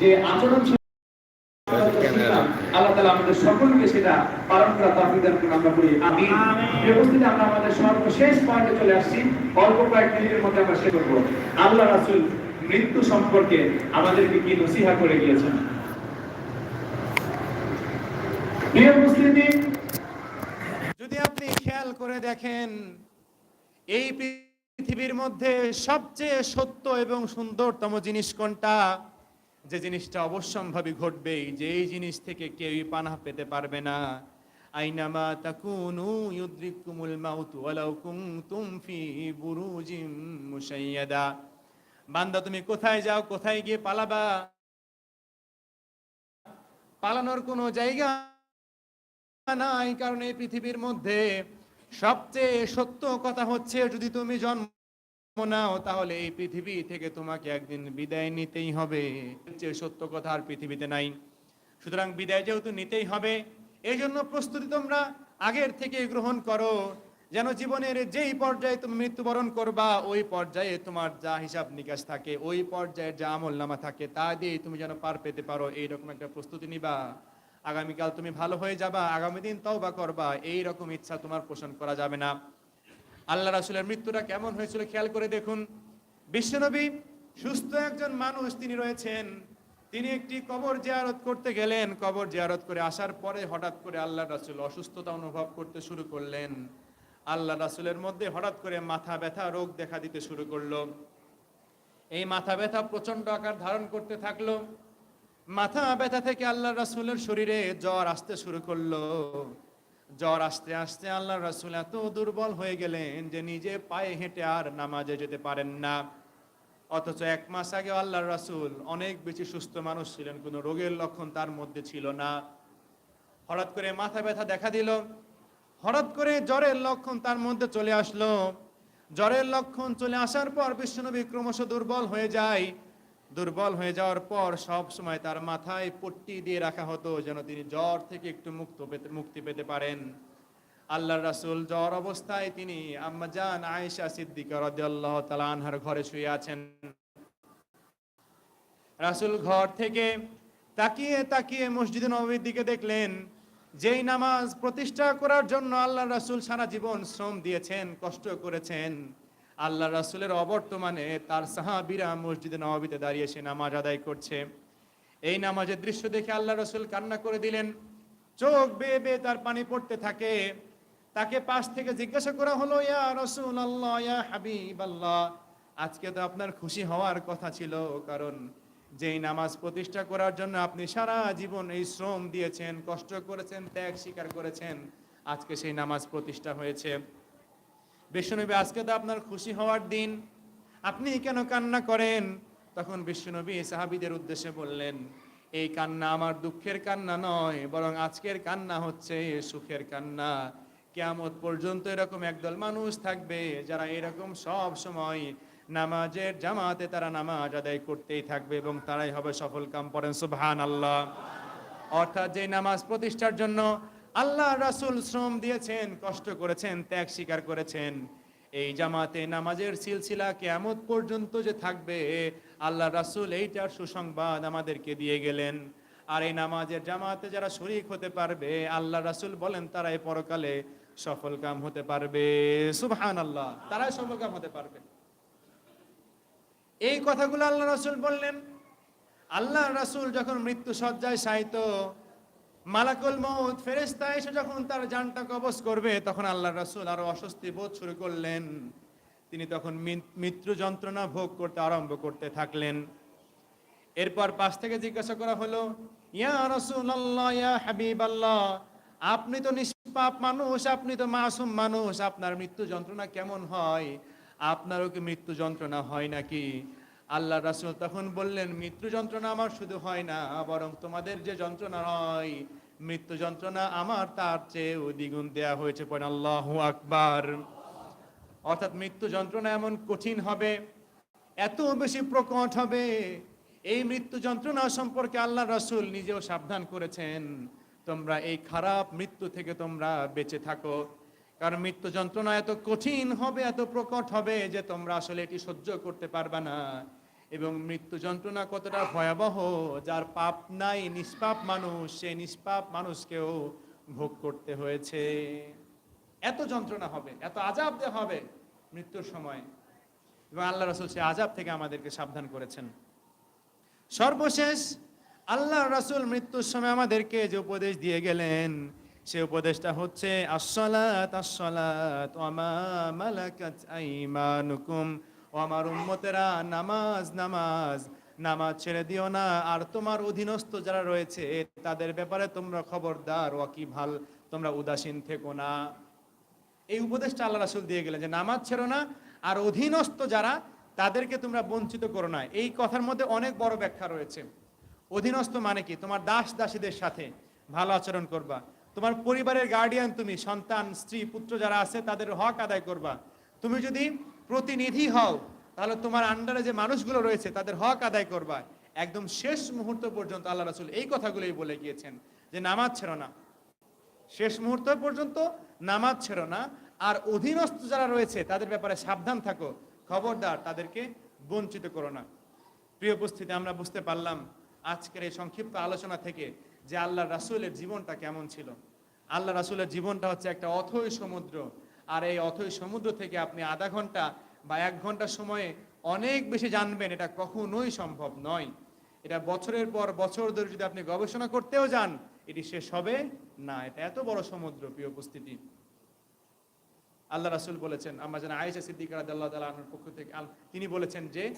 যে আচরণ আল্লাহ তাআলা আমাদের সকলকে সেটা পালন করা করুন আমরা উপস্থিতি আমরা আমাদের সর্বশেষ পয়েন্টে চলে আসছি। অল্প কয়েক মিনিটের মধ্যে আমরা শেষ করব। আল্লাহ রাসূল মৃত্যু সম্পর্কে আমাদেরকে কি নসিহা করে গিয়েছেন? প্রিয় যদি আপনি খেয়াল করে দেখেন এই পৃথিবীর মধ্যে সবচেয়ে সত্য এবং সুন্দরতম জিনিস কোনটা? যে জিনিসটা অবশ্যম্ভাবী ঘটবে যে এই জিনিস থেকে কেউই পানাহ পেতে পারবে না। আইনামা তাকুনু ইউদ্রিকুমুল মাউতু বুরুজিম মুশাইয়াদা। বান্দা, তুমি কোথায় যাও, কোথায় গিয়ে পালাবা? পালানোর কোনো জায়গা নাই, কারণ এই পৃথিবীর মধ্যে সবচেয়ে সত্য কথা হচ্ছে, যদি তুমি জন্ম নাও তাহলে এই পৃথিবী থেকে তোমাকে একদিন বিদায় নিতেই হবে। যে সত্য কথা আর পৃথিবীতে নাই। সুতরাং বিদায় যেহেতু নিতেই হবে এই জন্য প্রস্তুতি তোমরা আগের থেকে গ্রহণ করো। যেন জীবনের যেই পর্যায়ে তুমি মৃত্যুবরণ করবা, ওই পর্যায়ে তোমার যা হিসাব নিকাশ থাকে, ওই পর্যায়ে যা আমল নামা থাকে, তা দিয়ে তুমি যেন পার পেতে পারো। এইরকম একটা প্রস্তুতি নিবা। আগামীকাল তুমি ভালো হয়ে যাবা, আগামী দিন তওবা করবা। এই রকম ইচ্ছা তোমার পোষণ করা যাবে না। আল্লাহ রাসূলের মৃত্যুটা কেমন হয়েছিল খেয়াল করে দেখুন। বিশ্বনবী সুস্থ একজন মানুষ তিনি রয়েছেন। তিনি একটি কবর জিয়ারত করতে গেলেন। কবর জিয়ারত করে আসার পরে হঠাৎ করে আল্লাহ রাসুল অসুস্থতা অনুভব করতে শুরু করলেন। আল্লাহ রাসুলের মধ্যে হঠাৎ করে মাথা ব্যথা, রোগ দেখা দিতে শুরু করল। এই মাথা ব্যথা প্রচণ্ড আকার ধারণ করতে থাকল। মাথা ব্যথা থেকে আল্লাহ রাসূলের শরীরে জ্বর আসতে শুরু করল। জ্বর আসতে আসতে আল্লাহ রাসূল এত দুর্বল হয়ে গেলেন যে নিজে পায়ে হেঁটে আর নামাজে যেতে পারেন না। অথচ এক মাস আগে আল্লাহ রাসূল অনেক বেশি সুস্থ মানুষ ছিলেন, কোনো রোগের লক্ষণ তার মধ্যে ছিল না। হঠাৎ করে মাথা ব্যথা দেখা দিল। হঠাৎ করে জ্বরের লক্ষণ তার মধ্যে চলে আসলো। জ্বরের লক্ষণ চলে আসার পর বিশ্বনবী ক্রমশ দুর্বল হয়ে যায়। দুর্বল হয়ে যাওয়ার পর সব সময় তার মাথায় পট্টি দিয়ে রাখা হতো যেন তিনি জ্বর থেকে একটু মুক্ত পেতে, মুক্তি পেতে পারেন। আল্লাহ রাসূল জ্বর অবস্থায় তিনি আম্মাজান আয়েশা সিদ্দিকা রাদিয়াল্লাহু তাআলা আনহার ঘরে শুয়ে আছেন। রাসূল ঘর থেকে তাকিয়ে তাকিয়ে মসজিদে নববীর দিকে দেখলেন, যেই নামাজ প্রতিষ্ঠা করার জন্য আল্লাহ রাসূল সারা জীবন শ্রম দিয়েছেন, কষ্ট করেছেন। আল্লাহ রাসূলের অবর্তমানে তার সাহাবীরা মসজিদে নববীতে দাঁড়িয়ে সে নামাজ আদায় করছে। এই নামাজের দৃশ্য দেখে আল্লাহ রসুল কান্না করে দিলেন। চোখ বেয়ে বেয়ে তার পানি পড়তে থাকে। তাকে পাশ থেকে জিজ্ঞাসা করা হলো, ইয়া রসুল আল্লাহ ইয়া হাবিব আল্লাহ আজকে তো আপনার খুশি হওয়ার কথা ছিল, কারণ যেই নামাজ প্রতিষ্ঠা করার জন্য আপনি সারা জীবন এই শ্রম দিয়েছেন, কষ্ট করেছেন, ত্যাগ স্বীকার করেছেন, আজকে সেই নামাজ প্রতিষ্ঠা হয়েছে। বিশ্বনবী, আজকে তো আপনার খুশি হওয়ার দিন। আপনি কেন কান্না করেন? তখন বিশ্বনবী সাহাবিদের উদ্দেশ্যে বললেন, এই কান্না আমার দুঃখের কান্না নয়, বরং আজকের কান্না হচ্ছে সুখের কান্না। কেয়ামত পর্যন্ত এরকম একদল মানুষ থাকবে যারা এরকম সব সময় নামাজের জামাতে তারা নামাজ আদায় করতেই থাকবে এবং তারাই হবে সফল কাম পড়েন সুবহান আল্লাহ অর্থাৎ যে নামাজ প্রতিষ্ঠার জন্য আল্লাহ রাসূল শ্রম দিয়েছেন, কষ্ট করেছেন, ত্যাগ স্বীকার করেছেন। এই জামাতে নামাজের সিলসিলা কেয়ামত পর্যন্ত যে থাকবে, আল্লাহ রাসূল এইটার সুসংবাদ আমাদেরকে দিয়ে গেলেন। আর এই নামাজের জামাতে যারা শরিক হতে পারবে, আল্লাহ রাসূল বলেন, তারা এই পরকালে সফল কাম হতে পারবে। সুবহান আল্লাহ তারাই সফল কাম হতে পারবে। এই কথাগুলো আল্লাহ রাসূল বললেন। আল্লাহ রাসূল যখন মৃত্যু সজ্জায় শায়িত মালাকুল মউত, ফেরেশতা এসে যখন তার জানটা কবজ করবে, তখন আল্লাহ রাসূল আরও অস্বস্তি বোধ শুরু করলেন। তিনি তখন মৃত্যু যন্ত্রণা ভোগ করতে আরম্ভ করতে থাকলেন। এরপর পাশ থেকে জিজ্ঞাসা করা হলো, ইয়া রাসূলুল্লাহ, ইয়া হাবিবাল্লাহ, আপনি তো নিষ্পাপ মানুষ, আপনি তো মাসুম মানুষ, আপনার মৃত্যু যন্ত্রণা কেমন হয়? আপনারও কি মৃত্যু যন্ত্রণা হয় নাকি? আল্লাহ রাসূল তখন বললেন, মৃত্যু যন্ত্রণা আমার শুধু হয় না, বরং তোমাদের যে যন্ত্রণা হয়, মৃত্যু যন্ত্রণা আমার তার চেয়েও দ্বিগুণ দেয়া হয়েছে। পরে আল্লাহ আকবার। অর্থাৎ মৃত্যু যন্ত্রণা এমন কঠিন হবে, এত বেশি প্রকট হবে, এই মৃত্যু যন্ত্রণা সম্পর্কে আল্লাহ রাসূল নিজেও সাবধান করেছেন। তোমরা এই খারাপ মৃত্যু থেকে তোমরা বেঁচে থাকো। কারণ মৃত্যু যন্ত্রণা এত কঠিন হবে, এত প্রকট হবে যে তোমরা আসলে এটি সহ্য করতে পারবে না। এবং মৃত্যু যন্ত্রণা কতটা ভয়াবহ, যার পাপ নাই, নিষ্পাপ মানুষ সেই নিষ্পাপ মানুষকেও ভোগ করতে হয়েছে। এত যন্ত্রণা হবে, এত আজাব দেওয়া হবে মৃত্যুর সময়। এবং আল্লাহ রসুল সে আজাব থেকে আমাদেরকে সাবধান করেছেন। সর্বশেষ, আল্লাহ রসুল মৃত্যুর সময় আমাদেরকে যে উপদেশ দিয়ে গেলেন সে উপদেশটা হচ্ছে, আসসালাত আসসালাত ওয়ামা মালাকাত আইমানুকুম। ও আমার উম্মতেরা, নামাজ নামাজ নামাজ ছেড়ে দিও না। আর তোমার অধীনস্থ যারা রয়েছে, তাদের ব্যাপারে তোমরা খবরদার ওয়াকিভাল তোমরা উদাসীন থেকো না। এই উপদেশটা আল্লাহ রাসূল দিয়ে গেলেন যে, নামাজ ছেড়ো না। আর অধীনস্থ যারা, তাদেরকে তোমরা বঞ্চিত করো না। এই কথার মধ্যে অনেক বড় ব্যাখ্যা রয়েছে। অধীনস্থ মানে কি? তোমার দাস দাসীদের সাথে ভালো আচরণ করবা। তোমার পরিবারের গার্ডিয়ান তুমি, সন্তান, স্ত্রী, পুত্র যারা আছে, তাদের হক আদায় করবা। তুমি যদি প্রতিনিধি হও, তাহলে তোমার আন্ডারে যে মানুষগুলো রয়েছে, তাদের হক আদায় করবা। একদম শেষ মুহূর্ত পর্যন্ত আল্লাহ রাসূল এই কথাগুলোই বলে গিয়েছেন যে, নামাজ ছেড়ো না। শেষ মুহূর্ত পর্যন্ত নামাজ ছেড়ো না। আর অধীনস্থ যারা রয়েছে, তাদের ব্যাপারে সাবধান থাকো। খবরদার, তাদেরকে বঞ্চিত করো না। প্রিয় উপস্থিতি, আমরা বুঝতে পারলাম আজকের এই সংক্ষিপ্ত আলোচনা থেকে যে আল্লাহ রাসূলের জীবনটা কেমন ছিল। আল্লাহ রাসূলের জীবনটা হচ্ছে একটা অথৈ সমুদ্র। আর এই অথৈ সমুদ্র থেকে আপনি আধা ঘণ্টা বা এক ঘণ্টা সময়ে অনেক বেশি জানবেন এটা কখনোই সম্ভব নয়। এটা বছরের পর বছর ধরে যদি আপনি গবেষণা করতেও যান, এটি শেষ হবে না। এটা এত বড় সমুদ্র, প্রিয় উপস্থিতি। আল্লাহ রাসূল বলেছেন আমরা যেন আয়েশা সিদ্দিকা রাদিয়াল্লাহু তাআলা পক্ষ থেকে, তিনি বলেছেন যে,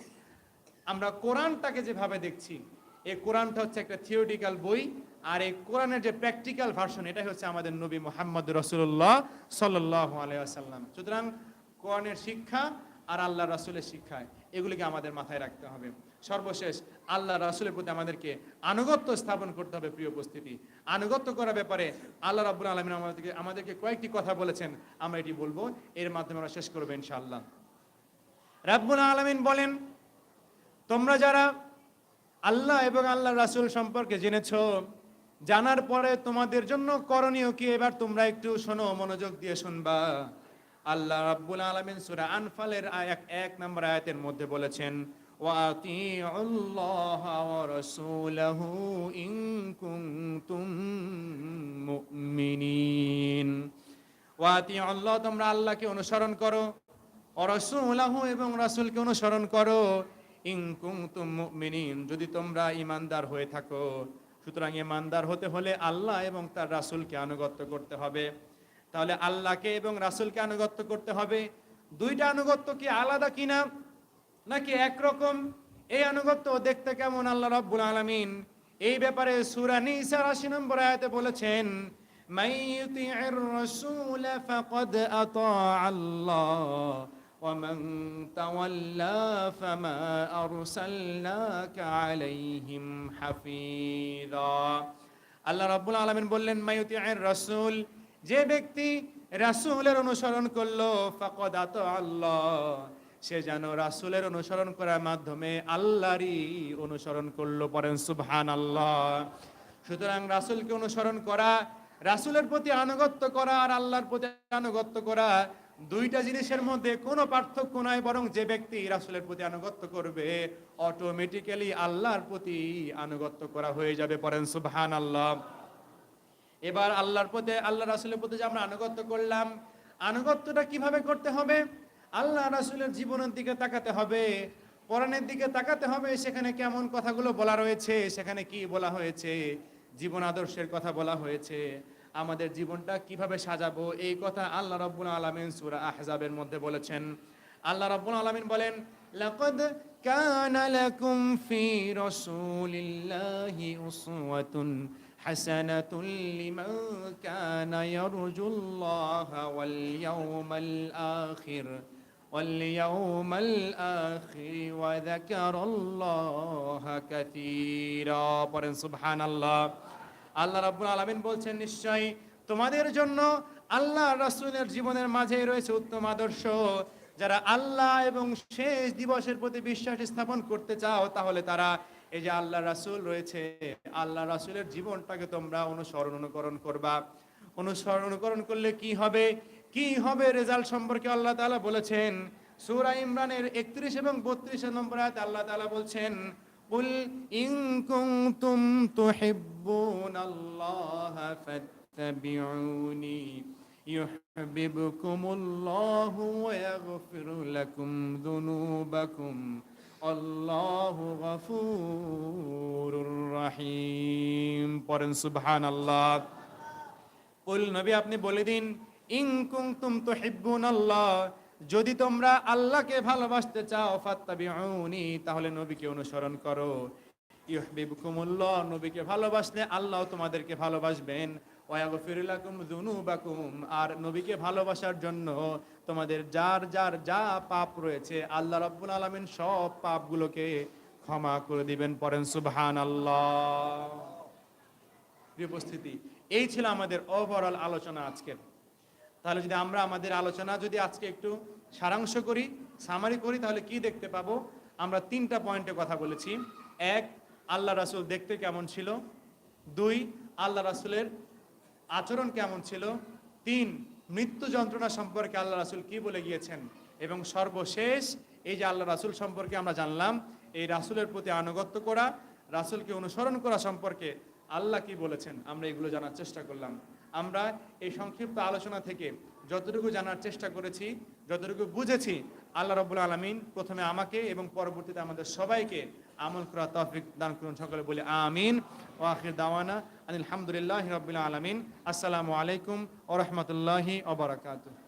আমরা কোরআনটাকে যেভাবে দেখছি এই কোরআনটা হচ্ছে একটা থিওরিটিক্যাল বই, আর এই কোরআনের যে প্র্যাকটিক্যাল ভার্সন এটাই হচ্ছে আমাদের নবী মোহাম্মদ রসুল্লাহ সাল্লাহ সুতরাং কোরআনের শিক্ষা আর আল্লাহ রাসূলের শিক্ষা, এগুলিকে আমাদের মাথায় রাখতে হবে। সর্বশেষ আল্লাহ রাসূলের প্রতি আমাদেরকে আনুগত্য স্থাপন করতে হবে, প্রিয় উপস্থিতি। আনুগত্য করার ব্যাপারে আল্লাহ রাব্বুল আলামিন আমাদেরকে আমাদেরকে কয়েকটি কথা বলেছেন, আমরা এটি বলব। এর মাধ্যমে আমরা শেষ করব ইনশাআল্লাহ। রাব্বুল আলামিন বলেন, তোমরা যারা আল্লাহ এবং আল্লাহ রাসুল সম্পর্কে জেনেছ। জানার পরে তোমাদের জন্য করণীয় কি? এবার তোমরা একটু শোনো, মনোযোগ দিয়ে শুনবা। আল্লাহ রাব্বুল আলামিন সূরা আনফালের এক এক নম্বর আয়াতের মধ্যে বলেছেন তোমরা আল্লাহকে অনুসরণ করো অরসুলাহু এবং রাসূলকে অনুসরণ করো। যদি তোমরা ইমানদার হয়ে থাকো। সুতরাং ইমানদার হতে হলে আল্লাহ এবং তার রাসুলকে আনুগত্য করতে হবে। তাহলে আল্লাহকে এবং রাসুলকে আনুগত্য করতে হবে। দুইটা আনুগত্য কি আলাদা কিনা, নাকি একরকম? এই আনুগত্য দেখতে কেমন আল্লাহ রব্বুল আলমিন? এই ব্যাপারে সুরানি ইসার আশি নম্বর আয়াতে বলেছেন মাইয়ুতি আর রসুল ফাকদ আল্লাহ। ومن تولى فما أرسلناك عليهم حفيظا আল্লাহ রাব্বুল আলামিন বললেন মায়ুতিআর রাসূল যে ব্যক্তি রাসূলের অনুসরণ করলো ফাকাদ আতা আল্লাহ সে যেন রাসূলের অনুসরণ করার মাধ্যমে আল্লাহরই অনুসরণ করলো পরেন সুবহানাল্লাহ সুতরাং রাসূলকে অনুসরণ করা রাসূলের প্রতি আনুগত্য করা আর আল্লাহর প্রতি আনুগত্য করা দুইটা জিনিসের মধ্যে কোনো পার্থক্য নাই, বরং যে ব্যক্তি রাসূলের প্রতি আনুগত্য করবে অটোমেটিক্যালি আল্লাহর প্রতি আনুগত্য করা হয়ে যাবে। পরেন সুবহান আল্লাহ এবার আল্লাহর প্রতি, আল্লাহ রাসূলের প্রতি যে আমরা আনুগত্য করলাম, আনুগত্যটা কীভাবে করতে হবে? আল্লাহ রাসূলের জীবনের দিকে তাকাতে হবে কোরআনের দিকে তাকাতে হবে, সেখানে কেমন কথাগুলো বলা রয়েছে, সেখানে কি বলা হয়েছে, জীবন আদর্শের কথা বলা হয়েছে। আমাদের জীবনটা কিভাবে সাজাবো এই কথা আল্লাহ রাব্বুল আলামিন সূরা আহজাবের মধ্যে বলেছেন আল্লাহ রাব্বুল আলামিন বলেন লাকাদ কানা লাকুম ফি রাসূলিল্লাহি উসওয়াতুন হাসানাতুন লিমান কানা ইয়ারজুল্লাহা ওয়াল ইয়াওমাল আখির واليوم الآخر وذكر الله كثيرا পড়েন সুবহানাল্লাহ আল্লাহ রাব্বুল আলামিন বলছেন, নিশ্চয়ই তোমাদের জন্য আল্লাহ রাসূলের জীবনের মাঝে রয়েছে উত্তম আদর্শ। যারা আল্লাহ এবং শেষ দিবসের প্রতি বিশ্বাস স্থাপন করতে চাও, তাহলে তারা এই যে আল্লাহ রাসূল রয়েছে, আল্লাহ রাসূলের জীবনটাকে তোমরা অনুসরণ, অনুকরণ করবা। অনুসরণ, অনুকরণ করলে কি হবে? কি হবে রেজাল্ট সম্পর্কে আল্লাহ তালা বলেছেন। সূরা ইমরানের 31 এবং 32 নম্বর আল্লাহ তাআলা বলছেন قل إن كنتم تحبون الله فاتبعوني يحببكم الله ويغفر لكم ذنوبكم الله غفور رحيم পড়েন সুবহানাল্লাহ কুল নবী আপনি বলে দিন ইন কুনতুম তুহিব্বুনাল্লাহ যদি তোমরা আল্লাহকে ভালোবাসতে চাও, ফাত্তাবিউনি, তাহলে নবীকে অনুসরণ করো। ইউহিব্বুকুমুল্লাহ, নবীকে ভালোবাসলে আল্লাহ তোমাদেরকে ভালোবাসবেন। ওয়াগফির লাকুম যুনুবাকুম, আর নবীকে ভালোবাসার জন্য তোমাদের যার যার যা পাপ রয়েছে, আল্লাহ রাব্বুল আলামিন সব পাপগুলোকে ক্ষমা করে দিবেন, পড়েন সুবহানাল্লাহ। উপস্থিতি, এই ছিল আমাদের ওভারঅল আলোচনা আজকের। তাহলে যদি আমরা আমাদের আলোচনা যদি আজকে একটু সারাংশ করি সামারি করি, তাহলে কি দেখতে পাবো? আমরা তিনটা পয়েন্টে কথা বলেছি। এক, আল্লাহ রাসূল দেখতে কেমন ছিল? দুই, আল্লাহ রাসুলের আচরণ কেমন ছিল? তিন, মৃত্যু যন্ত্রণা সম্পর্কে আল্লাহ রাসুল কি বলে গিয়েছেন? এবং সর্বশেষ, এই যে আল্লাহ রাসুল সম্পর্কে আমরা জানলাম, এই রাসুলের প্রতি আনুগত্য করা, রাসুলকে অনুসরণ করা সম্পর্কে আল্লাহ কি বলেছেন? আমরা এগুলো জানার চেষ্টা করলাম। আমরা এই সংক্ষিপ্ত আলোচনা থেকে যতটুকু জানার চেষ্টা করেছি, যতটুকু বুঝেছি, আল্লাহ রবুল আলমিন প্রথমে আমাকে এবং পরবর্তীতে আমাদের সবাইকে আমল করা তফিক দান করুন সকলে বলি আমিন। ও আখির দাওয়ানা আলহামদুলিল্লাহ রবিল আলমিন। আসসালামু আলাইকুম ও রহমতুল্লাহি ওবরাকাতুহ